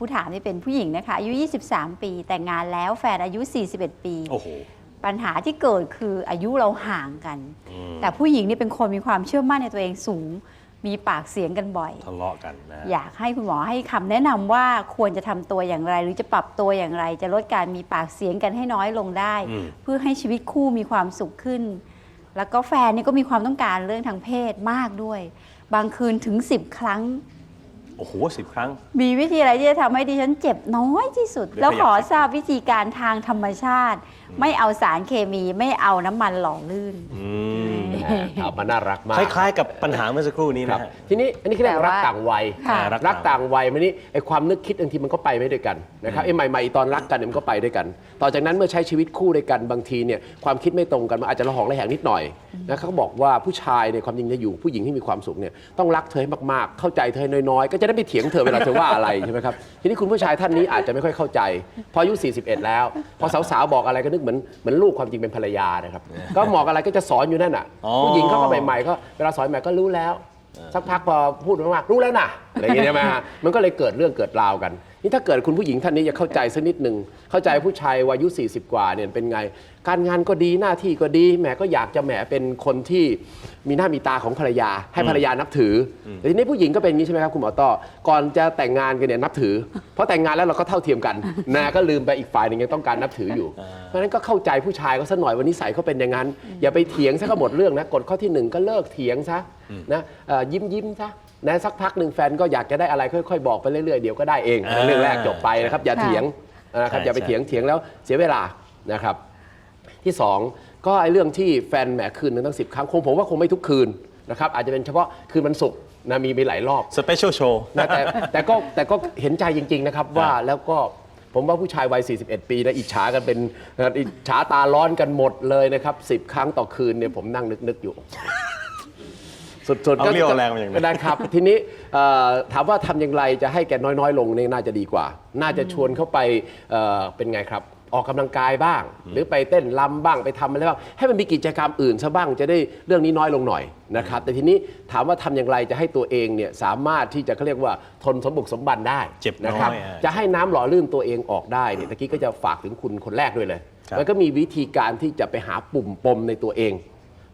ผู้ถามนี่เป็นผู้หญิงนะคะอายุ 23 ปี แต่งงานแล้วแฟนอายุ 41 ปี โอ้โห ปัญหาที่เกิดคืออายุเราห่างกัน อืม แต่ผู้หญิงนี่เป็นคนมีความเชื่อมั่นในตัวเองสูง มีปากเสียงกันบ่อย ทะเลาะกันนะฮะ อยากให้คุณหมอให้คำแนะนำว่าควรจะทำตัวอย่างไร หรือจะปรับตัวอย่างไร จะลดการมีปากเสียงกันให้น้อยลงได้ อืม เพื่อให้ชีวิตคู่มีความสุขขึ้น แล้วก็แฟนนี่ก็มีความต้องการเรื่องทางเพศมากด้วย บางคืนถึง 10 ครั้ง โอ้โหสิบครั้ง มีวิธีอะไรที่จะทำให้ดิฉันเจ็บน้อยที่สุด เดี๋ยวแล้วขอขยับ ทราบวิธีการทางธรรมชาติ ไม่เอาสารเคมีไม่เอาน้ำมันหล่อลื่น อืม แหมถามมาน่ารักมาก คล้ายๆ กับปัญหาเมื่อสักครู่นี้ครันะบฮะ ทีนี้อันนี้เขาเรียกแต่รักว่าต่างวัยค่ะรักรักต่างวัยมันนี่ไอความนึกคิดบางทีมันก็ไปไม่ด้วยกันนะครับไอ้ใหม่ๆตอนรักกันเนี่ยมันก็ไปด้วยกัน ต่อจากนั้นเมื่อใช้ชีวิตคู่ด้วยกันบางทีเนี่ยความคิดไม่ตรงกันมันอาจจะระหองระแหงนิดหน่อยนะเขาก็บอกว่าผู้ชายเนี่ยความจริงจะอยู่ผู้หญิงที่มีความสุขเนี่ยต้องรักเธอให้มากๆ เข้าใจเธอน้อยๆ ก็จะได้ไม่เถียงเธอเวลาเธอว่าอะไรใช่ไหมครับทีนี้คุณผู้ชายท่านนี้อาจจะไม่ค่อยเข้าใจ พออายุ 41 แล้ว พอสาวๆบอกอะไรก็นึกเหมือนเหมือนลูกความจริงเป็นภรรยานะครับก็บอกอะไรก็จะสอนอยู่นั่นน่ะ อ๋อผู้หญิงเขาก็ใหม่ๆก็เวลาสอนใหม่ก็รู้แล้ว สักพักพอพูดมากๆรู้แล้วนะอะไรอย่างเงี้ยใช่ไหมฮะมันก็เลยเกิดเรื่องเกิดราวกัน นี่ถ้าเกิดคุณผู้หญิงท่านนี้จะเข้าใจสักนิดหนึ่งเข้าใจผู้ชายวัยอายุ 40 กว่าเนี่ยเป็นไง การงานก็ดีหน้าที่ก็ดีแหมก็อยากจะแหมเป็นคนที่มีหน้ามีตาของภรรยา ให้ภรรยานับถืออแต่ทีนี้ผู้หญิงก็เป็นอย่างนี้ใช่ไหมครับคุณหมอต้อก่อนจะแต่งงานกันเนี่ยนับถือ เพราะแต่งงานแล้วเราก็เท่าเทียมกันนะก็ลืมไปอีกฝ่ายหนึ่งยังต้องการนับถืออยู่ เพราะฉะนั้นก็เข้าใจผู้ชายเขาสักหน่อยวันนี้ใส่เขาเป็นอย่างนั้น อย่าไปเถียงซะก็หมดเรื่องนะกฎข้อที่หนึ่งก็เลิกเถียงซะนะเอ่อยิ้มยิ้มซะ นะสักพักหนึ่งแฟนก็อยากจะได้อะไรค่อยๆ บอกไปเรื่อยๆเดี๋ยวก็ได้เอง อ่า เรื่องแรกจบไปนะครับอย่าค่ะ เถียงนะครับใช่อย่าไปใช่เถียงเถียงแล้วเสียเวลานะครับ ที่สองก็ไอ้เรื่องที่แฟนแหมคืนหนึงตั้งสิบครั้งคงผมว่าคงไม่ทุกคืนนะครับอาจจะเป็นเฉพาะคืนวันศุกร์นะมีมีหลายรอบ สเปเชียลโชว์ นะแต่แต่ก็แต่ก็เห็นใจจริง ๆ นะครับว่าแล้วก็ผมว่าผู้ชายวัย 41 ปีนะอิจฉากันเป็นอิจฉาตาร้อนกันหมดเลยนะครับ 10 ครั้งต่อคืนเนี่ยผมนั่งนึก ๆ อยู่ สุดๆเอาเรี่ยวแรงมาอย่างนั้นก็ได้ครับ ทีนี้เอ่อถามว่าทำอย่างไรจะให้แกน้อยๆ ลงเนี่ยน่าจะดีกว่า น่าจะชวนเข้าไปเอ่อเป็นไงครับ ออกกำลังกายบ้าง หรือไปเต้นรำบ้างไปทำอะไรบ้างให้มันมีกิจกรรมอื่นซะบ้างจะได้เรื่องนี้น้อยลงหน่อยนะครับ แต่ทีนี้ถามว่าทำอย่างไรจะให้ตัวเองเนี่ยสามารถที่จะเขาเรียกว่าทนสมบุกสมบันได้เจ็บน้อยนะครับอะ จะให้น้ำหล่อลื่นตัวเองออกได้เนี่ยตะกี้ก็จะฝากถึงคุณคนแรกด้วยเลย ครับ มันก็มีวิธีการที่จะไปหาปุ่มปมในตัวเอง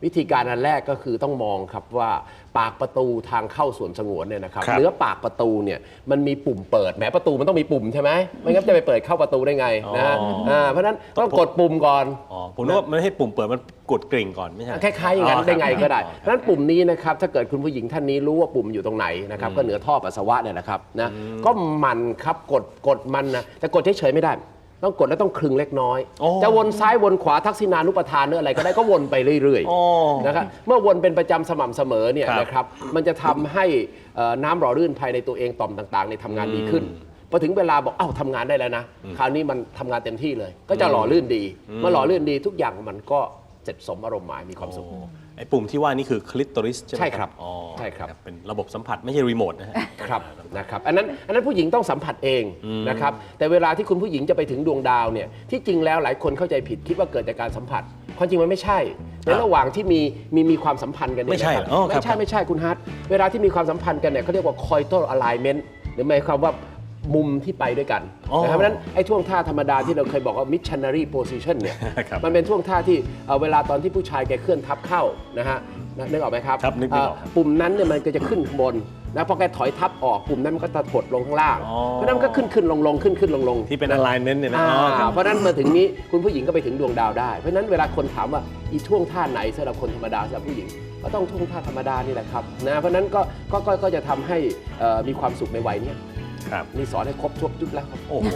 วิธีการอันแรกก็คือต้องมองครับว่าปากประตูทางเข้าสวนสงวนเนี่ยนะครับครับ เนื้อปากประตูเนี่ยมันมีปุ่มเปิดแหมประตูมันต้องมีปุ่มใช่ไหมไม่งั้นจะไปเปิดเข้าประตูได้ไงนะอ๋ออ่าเพราะฉะนั้นต้องกดปุ่มก่อน อ๋อผมนึกว่ามันให้ปุ่มเปิดมันกดกริ่งก่อนไม่ใช่คล้ายๆอย่างนั้นอ๋อครับได้ไงก็ได้อ๋อเพราะฉะนั้นปุ่มนี้นะครับถ้าเกิดคุณผู้หญิงท่านนี้รู้ว่าปุ่มอยู่ตรงไหนนะครับก็เหนือท่อปัสสาวะเนี่ยนะครับนะก็หมันครับกดกดมันนะแต่กดเฉยๆไม่ได้ ต้องกดแล้วต้องคลึงเล็กน้อยโอ้จะวนซ้ายวนขวาทักษิณานุปทานหรืออะไรก็ได้ก็วนไปเรื่อยโอ้ๆนะครับเมื่อวนเป็นประจำสม่ำเสมอเนี่ยครับนะครับมันจะทำให้เอ่อน้ำหล่อลื่นภายในตัวเองต่อมต่างๆในยทำงานดีขึ้นพอถึงเวลาบอกเอ้าทำงานได้แล้วนะ คราวนี้มันทำงานเต็มที่เลย ก็จะหล่อลื่นดีเมื่อหล่อลื่นดีทุกอย่างมันก็เสร็จสมอารมณ์หมายมีความสุขโอ้ไอ้ปุ่มที่ว่านี่คือคลิตอริสใช่ไหมใช่ครับ อ๋อ ใช่ครับเป็นระบบสัมผัสไม่ใช่รีโมทนะฮะ ครับนะครับอันนั้นอันนั้นผู้หญิงต้องสัมผัสเองนะครับแต่เวลาที่คุณผู้หญิงจะไปถึงดวงดาวเนี่ยที่จริงแล้วหลายคนเข้าใจผิดคิดว่าเกิดจากการสัมผัสความจริงมันไม่ใช่ในระหว่างที่มีมีมีความสัมพันธ์กันเนี่ยไม่ใช่นะครับเหรออ๋อครับไม่ใช่ไม่ใช่คุณฮัทเวลาที่มีความสัมพันธ์กันเนี่ยเขาเรียกว่า coital alignment หรือหมายความว่า มุมที่ไปด้วยกันอ๋อนะครับเพราะฉะนั้นไอ้ช่วงท่าธรรมดาที่เราเคยบอกว่า missionary position เนี่ยครับมันเป็นช่วงท่าที่เอ่อเวลาตอนที่ผู้ชายแกเคลื่อนทับเข้านะฮะนะนึกออกไหมครับครับนึกนึกออกเปุ่มนั้นเนี่ยมันก็จะขึ้นข้างบนนะพอแกถอยทับออกปุ่มนั้นมันก็จะถดลงข้างล่างอ๋อเพราะฉะนั้นมันก็ขึ้นขึ้นลงลงขึ้นขึ้นลงลงที่เป็น alignment เนี่ยนะอ่าอ๋อครับเพราะฉะนั้นมาถึงนี้คุณผู้หญิงก็ไปถึงดวงดาวได้เพราะฉะนั้นเวลาคนถามว่าอีช่วงท่าไหนสำหรับคนธรรมดาสำหรับผู้หญิงก็ต้องช่วงท่าธรรมดานี่แหละครับนะเพราะฉะนั้นก็ก็ก็ก็จะทำให้เอ่อมีความสุขในวัยเนี้ ครับนี่สอนให้ครบทุกจุดแล้วโอ้โห